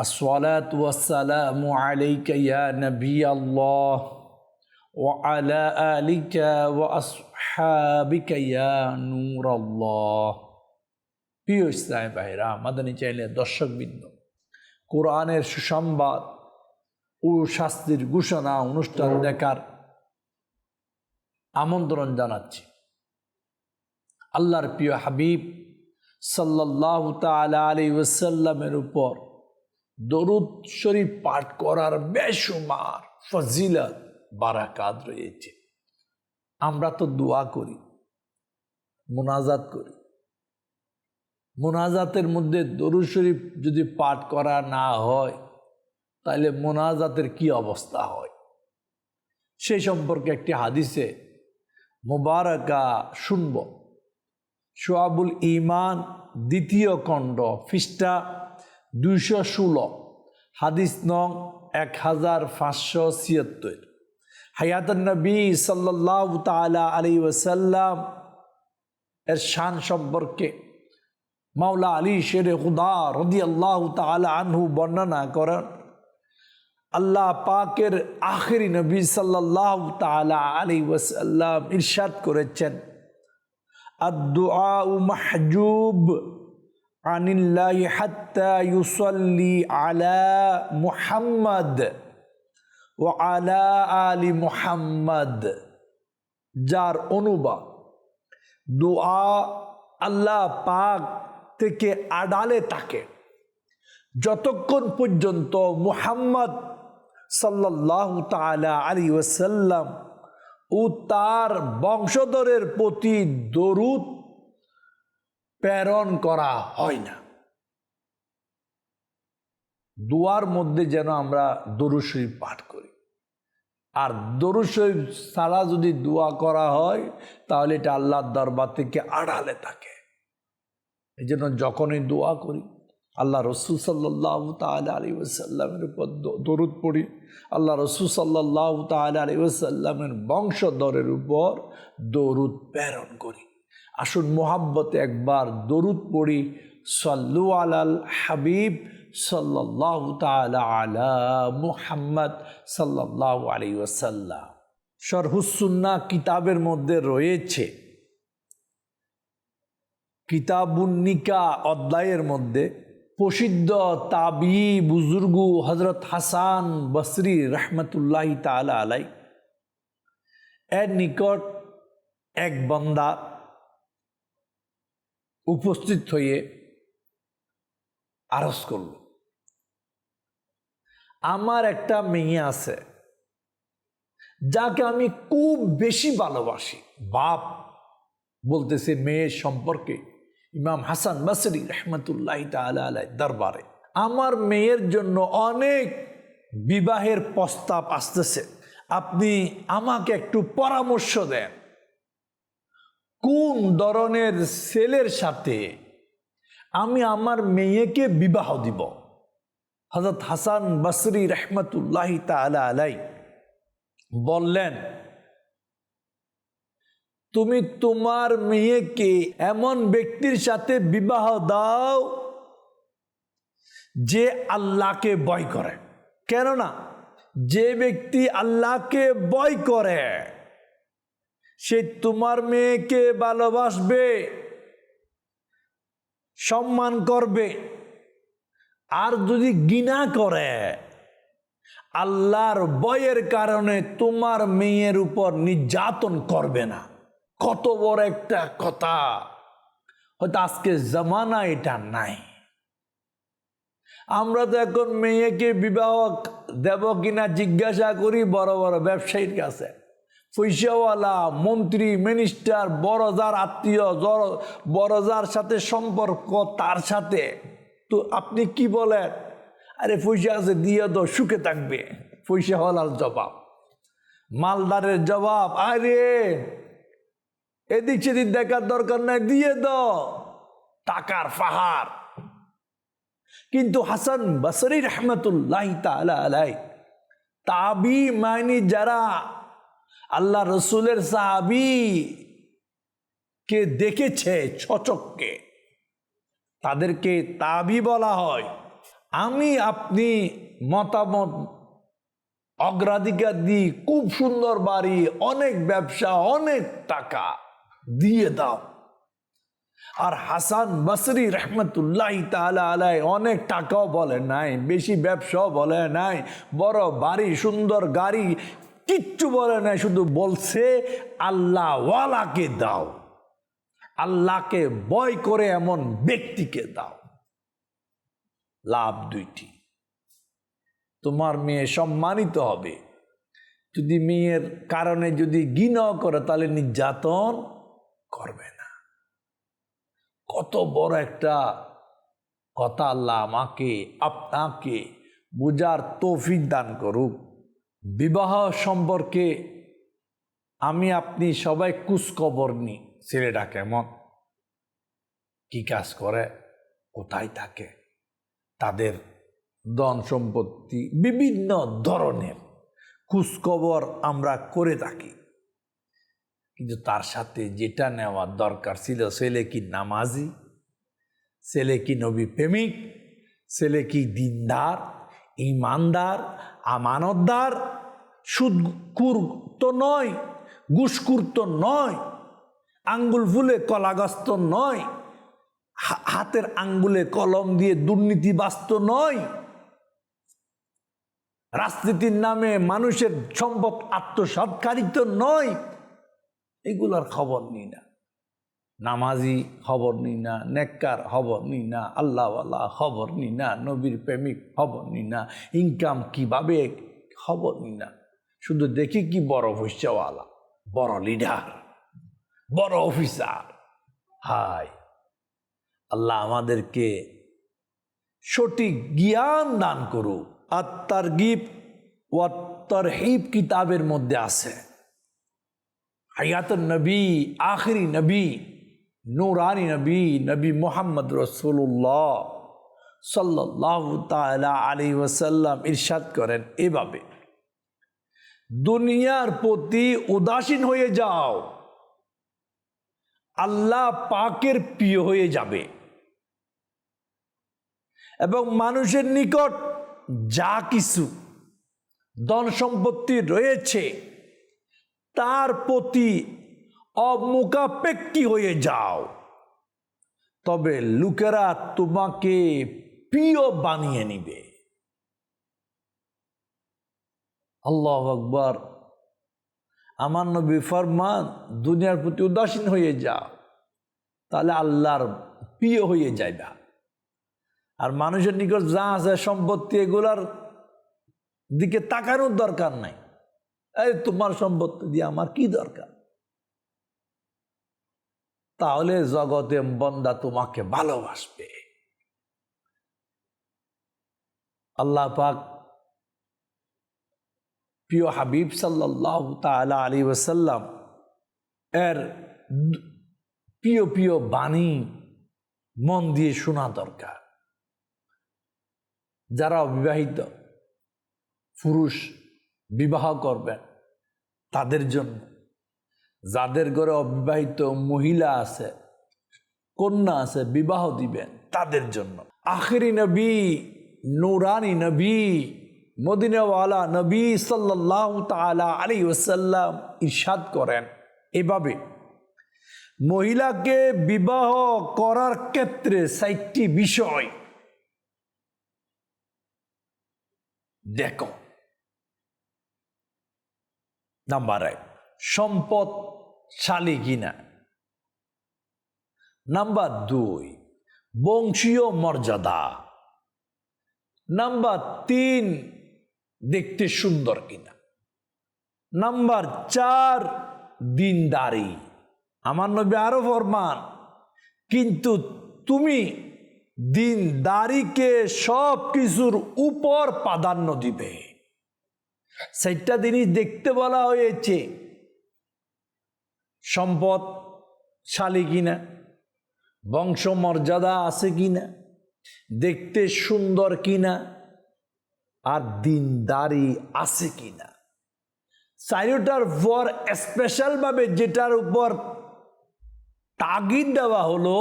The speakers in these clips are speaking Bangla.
الصلاة والسلام عليك يا نبي الله وعلى آلك وأصحابك يا نور الله প্রিয় ইসলামী ভাইরা মাদানী চাইলে দর্শকবৃন্দ কোরআনের সুসংবাদ ও শাস্তির ঘোষণা অনুষ্ঠান দেখার আমন্ত্রণ জানাচ্ছি আল্লাহর প্রিয় হাবিব সাল্লাহ তালা আলী ওসাল্লামের উপর দরুদ শরীফ পাঠ করার বেসুমার ফজিলত বারাকাত রয়েছে। আমরা তো দোয়া করি, মোনাজাত করি। মোনাজাতের মধ্যে দরুদ শরীফ যদি পাঠ করা না হয়, তাহলে মোনাজাতের কি অবস্থা হয়? সে সম্পর্কে একটি হাদিসে মোবারকা শুনব। সোয়াবুল ইমান দ্বিতীয় খণ্ড ফিস্টা দুইশো ষোলো। হাদিস নং এক হাজার পাঁচশো ছিয়াত্তর। হায়াতুল নবী সাল্লাহ তালা আলী ওসাল্লাম এর শান সম্পর্কে মাওলা আলী শের হুদা রদি আল্লাহ তালা আনহু বর্ণনা করেন, আল্লাহ পাকের আখেরি নবী সাল্লাহ তালা আলী ওসাল্লাম ইরশাদ করেছেন আদুআ মাহজুব আনিল্লাহ আলা ও আলা যার অনুবাদ দোয়া আল্লাহ পাক থেকে আড়ালে তাকে যতক্ষণ পর্যন্ত মুহাম্মদ সাল্লাহ তালা আলী ওসাল্লাম ও তার বংশধরের প্রতি দরুদ প্রেরণ করা হয় না। দুয়ার মধ্যে যেন আমরা শরীফ পাঠ করি। আর শরীফ ছাড়া যদি দোয়া করা হয়, তাহলে এটা আল্লাহর দরবার থেকে আড়ালে থাকে। এই জন্য যখনই দোয়া করি, আল্লাহ রসুল সাল্লাহ তালা আলী ওসাল্লামের উপর দরুদ পড়ি। আল্লাহ রসুল সাল্লাহ তালা আলী ওসাল্লামের বংশধরের উপর দরুদ প্রেরণ করি। আসুন মোহাব্বতে একবার দরুদ পড়ি, সাল্লু আলাল হাবিব সাল্লাহ তালা আলা মুহাম্মদ সাল্লাহ আলী ওসাল্লাম শরহুসুন্না কিতাবের মধ্যে রয়েছে। কিতাবুন্নিকা অধ্যায়ের মধ্যে প্রসিদ্ধ তাবি বুজুর্গু হজরত হাসান বসরি রহমতুল্লাহ তালা আলাই এর নিকট এক বন্দা উপস্থিত হয়ে আরস করল। আমার একটা মেয়ে আছে, যাকে আমি খুব বেশি ভালোবাসি। বাপ বলতেছে, মেয়ের সম্পর্কে ইমাম হাসান বাসরি রহমতুল্লাহ তালাই দরবারে আমার মেয়ের জন্য অনেক বিবাহের প্রস্তাব আসতেছে। আপনি আমাকে একটু পরামর্শ দেন। কোন ধরনের ছেলের সাথে আমি আমার মেয়েকে বিবাহ দিব? হজরত হাসান বসরি রহমতুল্লাহ তালা আলাই বললেন, তুমি তোমার মেয়েকে এমন ব্যক্তির সাথে বিবাহ দাও যে আল্লাহকে বয় করে। কেননা, যে ব্যক্তি আল্লাহকে বয় করে সে তোমার মেয়েকে ভালোবাসবে, সম্মান করবে। আর যদি গিনা করে, আল্লাহর বয়ের কারণে তোমার মেয়ের উপর নির্যাতন করবে না। কত বড় একটা কথা। হয়তো আজকে জামানা এটা নাই। আমরা তো এখন মেয়েকে বিবাহ দেব কিনা জিজ্ঞাসা করি বড় বড় ব্যবসায়ীর কাছে। পয়সাওয়ালা মন্ত্রী মিনিস্টার বড় যার আত্মীয় বড় যার সাথে সম্পর্ক, তার সাথে। তো আপনি কি বলেন? আরে পয়সা আছে, দিয়ে তো সুখে থাকবে। পয়সা হলার জবাব। মালদারের জবাব, আরে এদিক সেদিক দেখার দরকার নাই, দিয়ে দাও। টাকার পাহাড়। কিন্তু হাসান বাসরি রহমতুল্লাহ তাবি মাইনি যারা আল্লাহ রসুলের সাহাবি কে দেখেছে ছচককে? তাদেরকে তাবি বলা হয়। আমি আপনি মতামত, অগ্রাধিকার দিই, খুব সুন্দর বাড়ি, অনেক ব্যবসা, অনেক টাকা দিয়ে দাও। আর হাসান বসরি রহমতুল্লাহ তালা আলাই অনেক টাকাও বলে নাই, বেশি ব্যবসাও বলে নাই, বড় বাড়ি, সুন্দর গাড়ি কিচ্ছু বলে না শুধু বলছে আল্লাহ ওয়ালাকে দাও। আল্লাহকে বয় করে এমন ব্যক্তিকে দাও। লাভ দুইটি। তোমার মেয়ে সম্মানিত হবে। যদি মেয়ের কারণে যদি গিনাও করে, তাহলে নির্যাতন করবে না। কত বড় একটা কথা আল্লাহ আমাকে, আপনাকে বুঝার তৌফিক দান করুক। বিবাহ সম্পর্কে আমি, আপনি সবাই কুচকবর নি। ছেলেটা কেমন? কি কাজ করে? কোথায় থাকে? তাদের ধন সম্পত্তি বিভিন্ন ধরনের খোঁজখবর আমরা করে থাকি। কিন্তু তার সাথে যেটা নেওয়ার দরকার ছিল, ছেলে কি নামাজি? ছেলে কি নবী প্রেমিক? ছেলে কি দিনদার? ইমানদার, আমানতদার সুদকুর তো নয় ঘুষকুর তো নয়, আঙ্গুল ফুলে কলাগস্ত নয় হাতের আঙ্গুলে কলম দিয়ে দুর্নীতিবাস্ত নয়। রাজনীতির নামে মানুষের সম্পদ আত্মসৎকারিত নয়। এগুলোর খবর নিই না। নামাজি খবর নিই না, নেককার খবর নিই না, আল্লাহওয়ালা খবর নিই না, নবীর প্রেমিক খবর নিই না ইনকাম কীভাবে খবর নিই না? শুধু দেখি কি বড় ভৈষ্যওয়ালা বড় লিডার বড় অফিসার হায় আল্লাহ আমাদেরকে সঠিক জ্ঞান দান করুক। গিপ ও তরহিব কিতাবের মধ্যে আছে। হায়াত নবী, আখরি নবী। নুরানি নবী নবী মোহাম্মদ রসুল্লাহ সাল্লাহ তালা আলী ওসাল্লাম ইরশাদ করেন এভাবে, দুনিয়ার প্রতি উদাসীন হয়ে যাও, আল্লাহ পাকের প্রিয় হয়ে যাবে এবং মানুষের নিকট যা কিছু ধন সম্পত্তি রয়েছে তার প্রতি অমুখাপেক্ষী হয়ে যাও তবে লোকেরা তোমাকে প্রিয় বানিয়ে নিবে আল্লাহ আকবর আমার নবী ফরমান দুনিয়ার প্রতি উদাসীন হয়ে যাও তাহলে আল্লাহর প্রিয় হয়ে যাইবা আর মানুষের নিকট যা আছে সম্পত্তি এগুলার দিকে তাকানোর দরকার নাই এই তোমার সম্পত্তি দিয়ে আমার কি দরকার তাহলে জগতে বন্দা তোমাকে ভালোবাসবে। আল্লাহ পাক প্রিয় হাবিব সাল্লাহ তালা আলী ওসাল্লাম এর প্রিয় প্রিয় বাণী মন দিয়ে শোনা দরকার। যারা অবিবাহিত পুরুষ বিবাহ করবেন, তাদের জন্য। যাদের ঘরে অবিবাহিত মহিলা আছে, কন্যা আছে, বিবাহ দিবেন তাদের জন্য। আখেরি নবী, নুরানি নবী, মদিনাওয়ালা নবী সাল্লাহ তালা আলী ওসাল্লাম ইরশাদ করেন। এভাবে মহিলাকে বিবাহ করার ক্ষেত্রে সাইটটি বিষয় দেখো। নাম্বার এক সম্পদশালী কিনা নাম্বার দুই, বংশীয় মর্যাদা। নাম্বার তিন, দেখতে সুন্দর কিনা নাম্বার চার, দিনদারি। আমার নবী আরও ফরমান, কিন্তু তুমি দিনদারিকে সব কিছুর উপর প্রাধান্য দিবে। চারটা জিনিস দেখতে বলা হয়েছে। সম্পদ শালী কিনা? বংশ মর্যাদা আছে কিনা? দেখতে সুন্দর কিনা? আর দিনদারি আছে কিনা? চারিটার পর স্পেশালভাবে যেটার উপর তাগিদ দেওয়া হলো,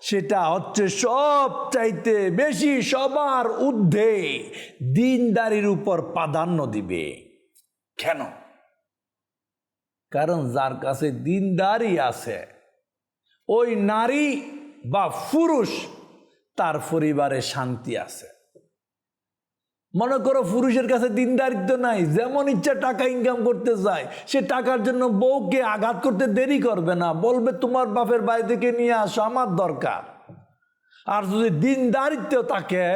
সেটা হচ্ছে সব চাইতে বেশি সবার ঊর্ধ্বে দিনদারির উপর প্রাধান্য দিবে। কেন? কারণ যার কাছে দিনদারি আছে, ওই নারী বা পুরুষ, তার পরিবারে শান্তি আছে। মনে করো পুরুষের কাছে দিনদারিত্ব নাই, যেমন ইচ্ছা টাকা ইনকাম করতে চায়, সে টাকার জন্য বউকে আঘাত করতে দেরি করবে না, বলবে তোমার বাপের বাড়ি থেকে নিয়ে আসো, আমার দরকার। আর যদি দিনদারিত্ব থাকে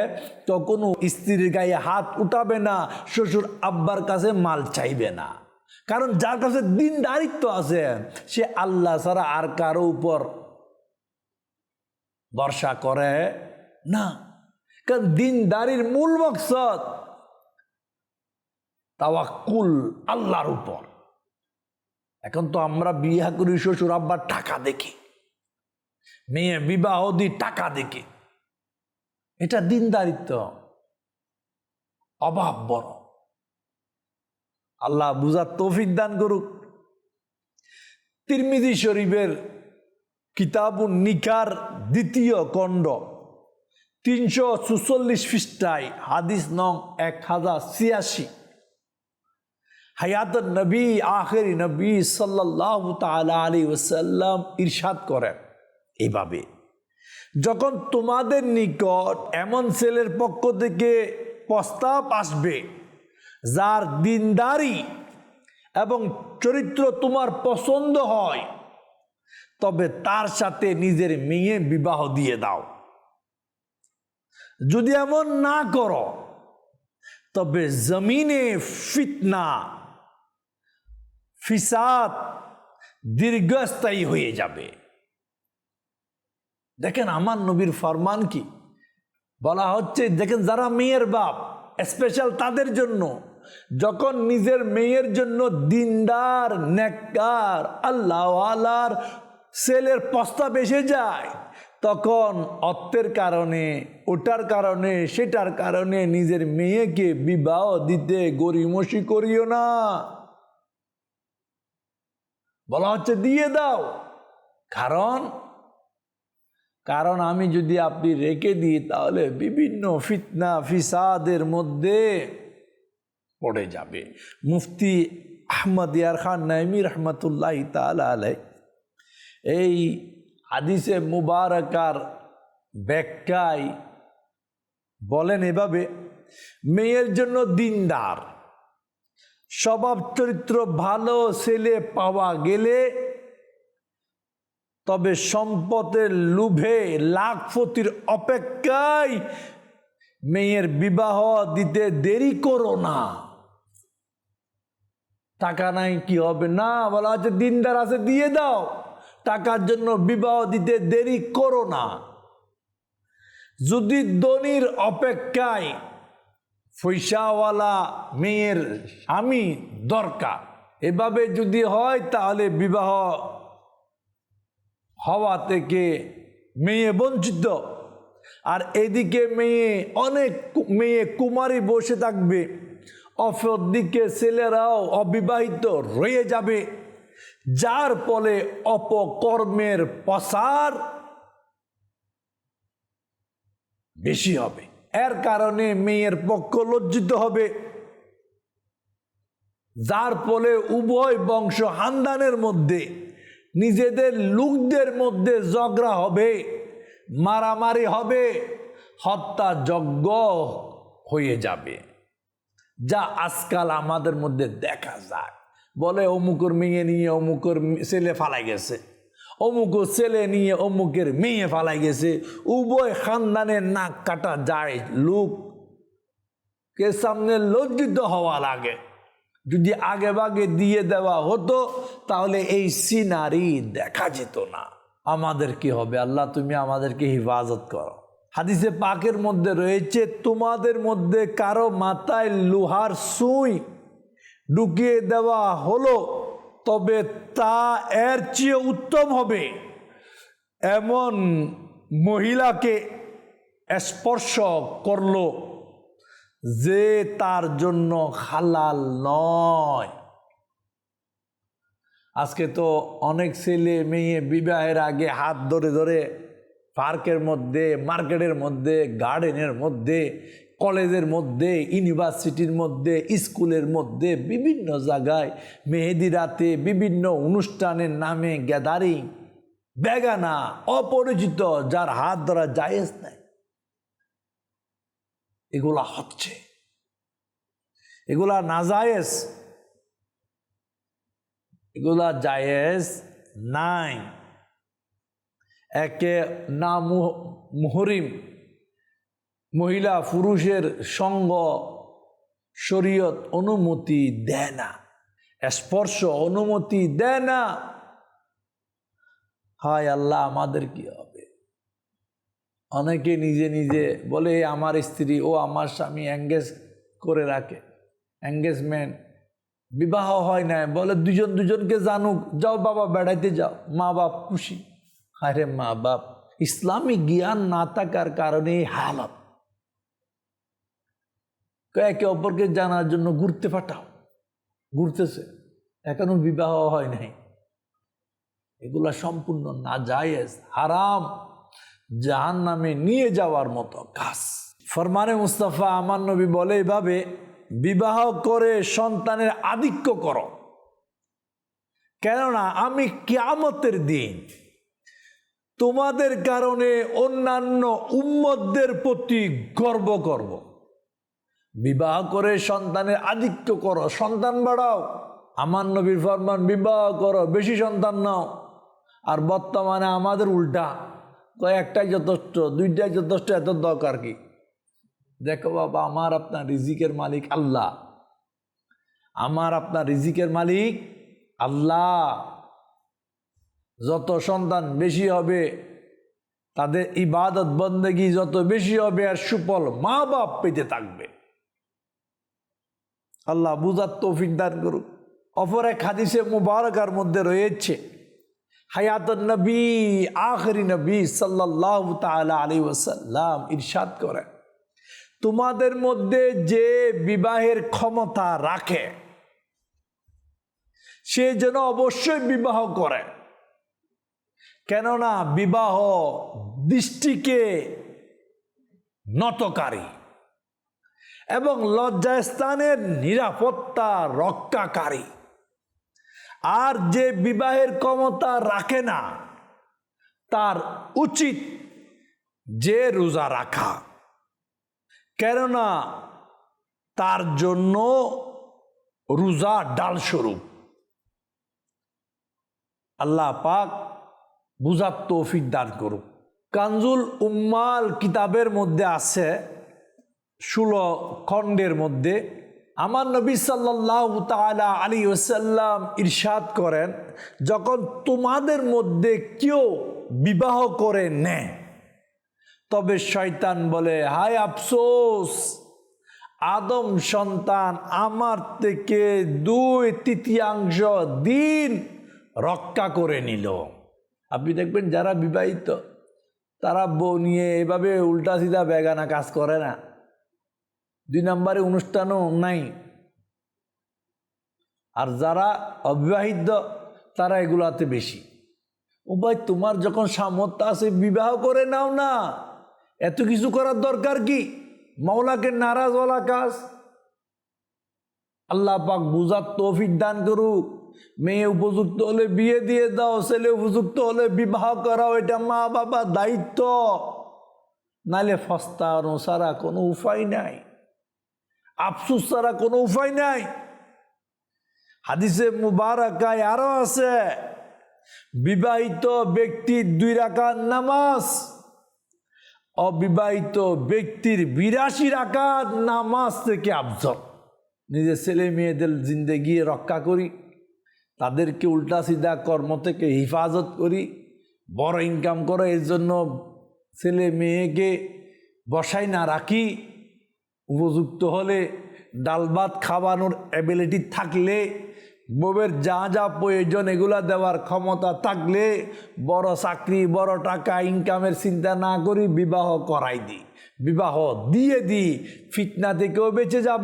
তো কোনো স্ত্রীর গায়ে হাত উঠাবে না, শ্বশুর আব্বার কাছে মাল চাইবে না। কারণ যার কাছে দিনদারিত্ব আছে, সে আল্লাহ ছাড়া আর কারও উপর বর্ষা করে না। কারণ দিনদারির মূল মকসদ তাওয়াক্কুল আল্লাহর উপর। এখন তো আমরা বিয়া করি, শ্বশুর আব্বার টাকা দেখি, মেয়ে বিবাহ দি টাকা দেখি। এটা দিনদারিত্ব অভাব বড়। আল্লাহ বুঝার তৌফিক দান করুক। তিরমিজি শরীফের কিতাবুন নিকার দ্বিতীয় খণ্ড, তিনশো চুচল্লিশ পৃষ্ঠায়, হাদিস নং এক হাজার ছিয়াশি। হায়াত নবী, আখের নবী সাল্লাহ আলী ওসাল্লাম ইরশাদ করেন এভাবে, যখন তোমাদের নিকট এমন ছেলের পক্ষ থেকে প্রস্তাব আসবে যার দিনদারি এবং চরিত্র তোমার পছন্দ হয়, তবে তার সাথে নিজের মেয়ে বিবাহ দিয়ে দাও। যদি এমন না করো, তবে জমিনে ফিতনা, ফিসাদ দীর্ঘস্থায়ী হয়ে যাবে। দেখেন, আমার নবীর ফরমান কি? বলা হচ্ছে, দেখেন, যারা মেয়ের বাপ স্পেশাল তাদের জন্য। যখন নিজের মেয়ের জন্য দিনদার, নেককার আল্লাহ আল্লাহর ছেলের প্রস্তাব এসে যায়, তখন অর্থের কারণে, ওটার কারণে, সেটার কারণে নিজের মেয়েকে বিবাহ দিতে গরিমসি করিও না। বলা হচ্ছে দিয়ে দাও। কারণ কারণ আমি যদি আপনি রেখে দিই, তাহলে বিভিন্ন ফিতনা, ফিসাদের মধ্যে পড়ে যাবে। মুফতি আহমদ ইয়ার খান নাইমি রহমতুল্লাহ তালা আলাই এই হাদিসে মুবারকার ব্যাখ্যায় বলেন এভাবে, মেয়ের জন্য দিনদার। স্বভাব চরিত্র ভালো ছেলে পাওয়া গেলে তবে সম্পদের লোভে লাখপতির অপেক্ষায় মেয়ের বিবাহ দিতে দেরি করো না। টাকা নাই, কি হবে? না, বলা হচ্ছে দিনদার আছে, দিয়ে দাও। টাকার জন্য বিবাহ দিতে দেরি করো না। যদি ধনির অপেক্ষায় পয়সাওয়ালা মেয়ের স্বামী দরকার, এভাবে যদি হয়, তাহলে বিবাহ হওয়া থেকে মেয়ে বঞ্চিত। আর এদিকে মেয়ে, অনেক মেয়ে কুমারী বসে থাকবে। অপর দিকে ছেলেরাও অবিবাহিত রয়ে যাবে। যার ফলে অপকর্মের প্রসার বেশি হবে। এর কারণে মেয়ের পক্ষ লজ্জিত হবে। যার ফলে উভয় বংশ হান্দানের মধ্যে, নিজেদের লোকদের মধ্যে ঝগড়া হবে, মারামারি হবে হত্যা যজ্ঞ হয়ে যাবে। যা আজকাল আমাদের মধ্যে দেখা যায়। বলে, অমুকর মেয়ে নিয়ে অমুকর ছেলে ফালাই গেছে। অমুক ছেলে নিয়ে অমুকের মেয়ে ফালাই গেছে। উভয় খানদানের নাক কাটা যায় লোক কে সামনে লজ্জিত হওয়া লাগে। যদি আগে বাগে দিয়ে দেওয়া হতো, তাহলে এই সিনারি দেখা যেত না। আমাদের কি হবে? আল্লাহ, তুমি আমাদেরকে হিফাজত করো। হাদিসে পাকের মধ্যে রয়েছে, তোমাদের মধ্যে কারও মাথায় লোহার সুই ঢুকিয়ে দেওয়া হলো, তবে তা এর চেয়ে উত্তম হবে। এমন মহিলাকে স্পর্শ করল যে তার জন্য হালাল নয়। আজকে তো অনেক ছেলে মেয়ে বিবাহের আগে হাত ধরে ধরে পার্কের মধ্যে, মার্কেটের মধ্যে, গার্ডেনের মধ্যে, কলেজের মধ্যে, ইউনিভার্সিটির মধ্যে, স্কুলের মধ্যে, বিভিন্ন জায়গায় মেহেদি রাতে বিভিন্ন অনুষ্ঠানের নামে গ্যাদারিং বেগানা, অপরিচিত, যার হাত ধরা জায়েজ নাই। এগুলা হচ্ছে। এগুলা নাজায়েজ এগুলা জায়েজ নাই। একে না মুহ- মুহরিম, মহিলা পুরুষের সঙ্গ শরীয়ত অনুমতি দেয় না, স্পর্শ অনুমতি দেয় না। হায় আল্লাহ, আমাদের কি হবে? অনেকে নিজে নিজে বলে আমার স্ত্রী, ও আমার স্বামী এঙ্গেজ করে রাখে এঙ্গেজমেন্ট বিবাহ হয় না বলে, দুজন দুজনকে জানুক, যাও বাবা, বেড়াইতে যাও মা বাপ খুশি। আরে মা বাপ ইসলামিক জ্ঞান না থাকার কারণে হালত। একে অপরকে জানার জন্য ঘুরতে পাঠাও। ঘুরতেছে। এখনও বিবাহ হয় নাই। এগুলা সম্পূর্ণ না জায়েজ হারাম। জাহান নামে নিয়ে যাওয়ার মতো কাজ। ফরমানে মুস্তাফা, আমার নবী বলে এভাবে, বিবাহ করে সন্তানের আধিক্য করো। কেননা আমি কিয়ামতের দিন তোমাদের কারণে অন্যান্য উম্মতদের প্রতি গর্ব করব। বিবাহ করে সন্তানের আধিক্য করো, সন্তান বাড়াও। আমার নবীর ফরমান, বিবাহ করো, বেশি সন্তান নাও। আর বর্তমানে আমাদের উল্টা। কয়েকটাই যথেষ্ট, দুইটাই যথেষ্ট, এত দরকার কি? দেখো বাবা, আমার আপনার রিজিকের মালিক আল্লাহ। আমার আপনার রিজিকের মালিক আল্লাহ। যত সন্তান বেশি হবে, তাদের ইবাদত বন্দেগি যত বেশি হবে আর সুফল মা বাপ পেতে থাকবে। আল্লাহ বুঝার তৌফিক দান করুক। অপর এক হাদিসে মুবারকার মধ্যে রয়েছে হায়াত নবী, আখরি নবী সাল্লাহ তালা আলী ওসাল্লাম ইরশাদ করেন, তোমাদের মধ্যে যে বিবাহের ক্ষমতা রাখে, সে যেন অবশ্যই বিবাহ করে। কেননা বিবাহ দৃষ্টিকে নতকারী এবং লজ্জাস্থানের নিরাপত্তা রক্ষাকারী আর যে বিবাহের ক্ষমতা রাখে না, তার উচিত যে রোজা রাখা। কেননা তার জন্য রোজা ডাল স্বরূপ আল্লাহ পাক বুঝার তৌফিক দান করুক। কানজুল উম্মাল কিতাবের মধ্যে আছে, ষোলো খণ্ডের মধ্যে, আমার নবী সাল্লাহ তালা আলী ওসাল্লাম ইরশাদ করেন, যখন তোমাদের মধ্যে কেউ বিবাহ করে নেয়, তবে শয়তান বলে, হায় আফসোস, আদম সন্তান আমার থেকে দুই তৃতীয়াংশ দিন রক্ষা করে নিল। আপনি দেখবেন যারা বিবাহিত, তারা বউ নিয়ে এভাবে উল্টা সিধা বেগানা কাজ করে না। দুই নম্বরে অনুষ্ঠানও নাই। আর যারা অবিবাহিত, তারা এগুলাতে বেশি। ও ভাই, তোমার যখন সামর্থ্য আছে, বিবাহ করে নাও না। এত কিছু করার দরকার কি? মাওলাকে নারাজওয়ালা কাজ। আল্লাহ পাক বুঝার তৌফিক দান করুক। মেয়ে উপযুক্ত হলে বিয়ে দিয়ে দাও, ছেলে উপযুক্ত হলে বিবাহ করাও, এটা মা বাবা দায়িত্ব। নালে ফস্তানো ছাড়া কোনো উপায় নাই। আফসুস ছাড়া কোনো উপায় নাই। হাদিসে মুবারকায় আরও আছে, বিবাহিত ব্যক্তির দুই রাকাত নামাজ, অবিবাহিত ব্যক্তির বিরাশি রাকাত নামাজ থেকে আফজল। নিজের ছেলে মেয়েদের জিন্দেগি রক্ষা করি। তাদেরকে উল্টা সিধা কর্ম থেকে হিফাজত করি, বড় ইনকাম করো, এর জন্য ছেলে মেয়েকে বসাই না রাখি। উপযুক্ত হলে ডাল ভাত খাওয়ানোর অ্যাবিলিটি থাকলে, বউয়ের যা যা প্রয়োজন এগুলা দেওয়ার ক্ষমতা থাকলে, বড় চাকরি, বড় টাকা ইনকামের চিন্তা না করি, বিবাহ করাই দিই। বিবাহ দিয়ে দিই ফিতনা থেকেও বেঁচে যাব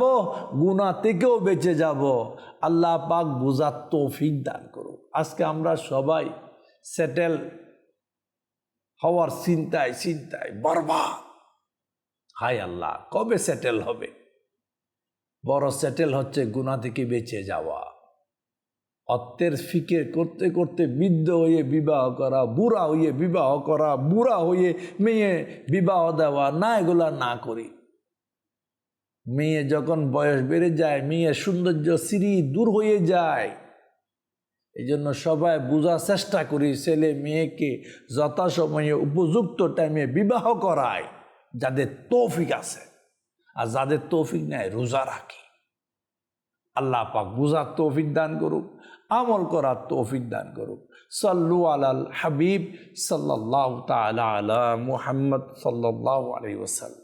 গুণা থেকেও বেঁচে যাব। আল্লাহ পাক বুঝার তৌফিক দান করুক। আজকে আমরা সবাই সেটেল হওয়ার চিন্তায় চিন্তায় বরবাদ। হায় আল্লাহ, কবে সেটেল হবে? বড় সেটেল হচ্ছে গুণা থেকে বেঁচে যাওয়া। অর্থের ফিকে করতে করতে বৃদ্ধ হয়ে বিবাহ করা, বুড়া হয়ে বিবাহ করা, বুড়া হয়ে মেয়ে বিবাহ দেওয়া, না, এগুলা না করি। মেয়ে যখন বয়স বেড়ে যায়, মেয়ের সৌন্দর্য সিঁড়ি দূর হয়ে যায়। এই জন্য সবাই বোঝার চেষ্টা করি, ছেলে মেয়েকে যথাসময়ে উপযুক্ত টাইমে বিবাহ করায়, যাদের তৌফিক আছে। আর যাদের তৌফিক নেয় রোজা রাখি। আল্লাহ পাক বুঝার তৌফিক দান করুক। আমল করার তৌফিক দান করুক। সাল্লু আলাল হাবিব সাল্লাহ তালা আলা মুহাম্মদ সাল্লাহ আলী ওসাল্লাম